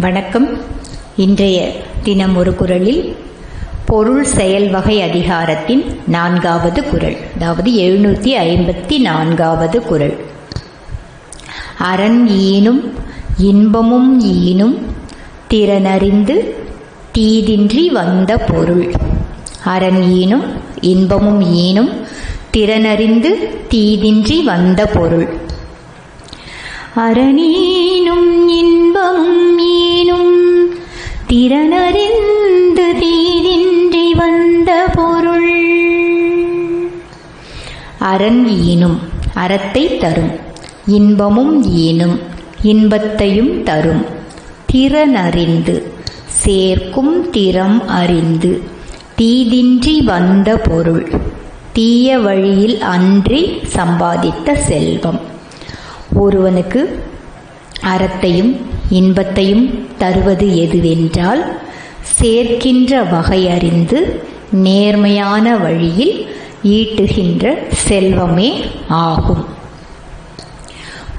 வணக்கம். இன்றைய தினம் ஒரு குரலில் பொருள் செயல் வகை அதிகாரத்தின் நான்காவது குரல் அதாவது எழுநூற்றி ஐம்பத்தி நான்காவது குரல். அரண் ஈனும் இன்பமும் ஈனும் திறனறிந்து தீதின்றி வந்த பொருள். அரண் ஈனும் இன்பமும் ஈனும் திறனறிந்து தீதின்றி வந்த பொருள். அரணீனும் அரண் ஈனும் அறத்தை தரும். இன்பமும் ஈனும் இன்பத்தையும் தரும். திறனறிந்து சேர்க்கும் திறம் அறிந்து தீதின்றி வந்த பொருள் தீய வழியில் அன்றி சம்பாதித்த செல்வம். ஒருவனுக்கு அறத்தையும் இன்பத்தையும் தருவது எதுவென்றால் சேர்க்கின்ற வகை அறிந்து நேர்மையான வழியில் ஈட்டுகின்ற செல்வமே ஆகும்.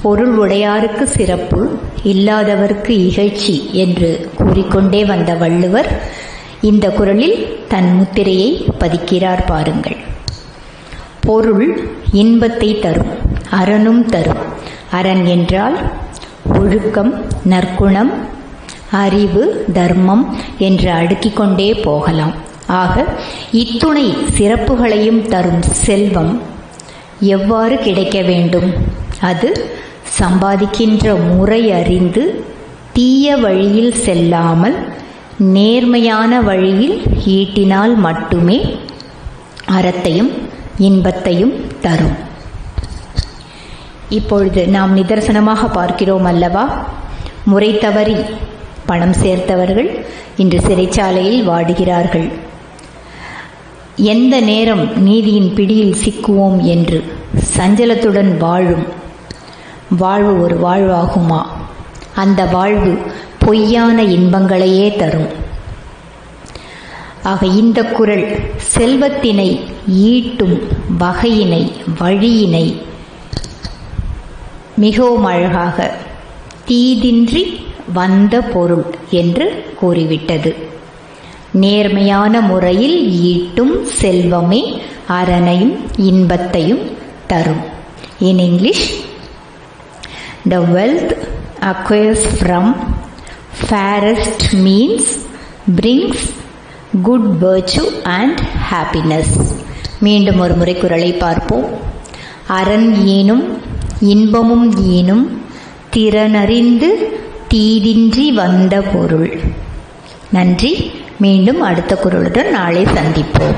பொருள் உடையாருக்கு சிறப்பு இல்லாதவர்க்கு இகழ்ச்சி என்று கூறிக்கொண்டே வந்த வள்ளுவர் இந்த குரலில் தன் முத்திரையை பதிக்கிறார் பாருங்கள். பொருள் இன்பத்தை தரும் அரணும் தரும். அரண் என்றால் ஒழுக்கம் நற்குணம் அறிவு தர்மம் என்று அடுக்கிக் கொண்டே போகலாம். ஆக இத்துணை சிறப்புகளையும் தரும் செல்வம் எவ்வாறு கிடைக்க வேண்டும்? அது சம்பாதிக்கின்ற முறை அறிந்து தீய வழியில் செல்லாமல் நேர்மையான வழியில் ஈட்டினால் மட்டுமே அறத்தையும் இன்பத்தையும் தரும். இப்பொழுது நாம் நிதர்சனமாக பார்க்கிறோம் அல்லவா? முறை தவறி பணம் சேர்த்தவர்கள் இன்று சிறைச்சாலையில் வாடுகிறார்கள். எந்த நேரம் நீதியின் பிடியில் சிக்குவோம் என்று சஞ்சலத்துடன் வாழும். வாழ்வு ஒரு வாழ்வாகுமா? அந்த வாழ்வு பொய்யான இன்பங்களையே தரும். ஆக இந்த குரல் செல்வத்தினை ஈட்டும் வகையினை வழியினை மிகவும் அழகாக தீதின்றி வந்த பொருள் என்று கூறிவிட்டது. நேர்மையான முறையில் ஈட்டும் செல்வமே அரணையும் இன்பத்தையும் தரும். In English the wealth acquires from fairest means brings good virtue and happiness மீண்டும் ஒரு முறை குரலை பார்ப்போம். அரண் ஏனும் இன்பமும் ஏனும் திறனறிந்து தீதின்றி வந்த பொருள். நன்றி. மீண்டும் அடுத்த குரலுடன் நாளை சந்திப்போம்.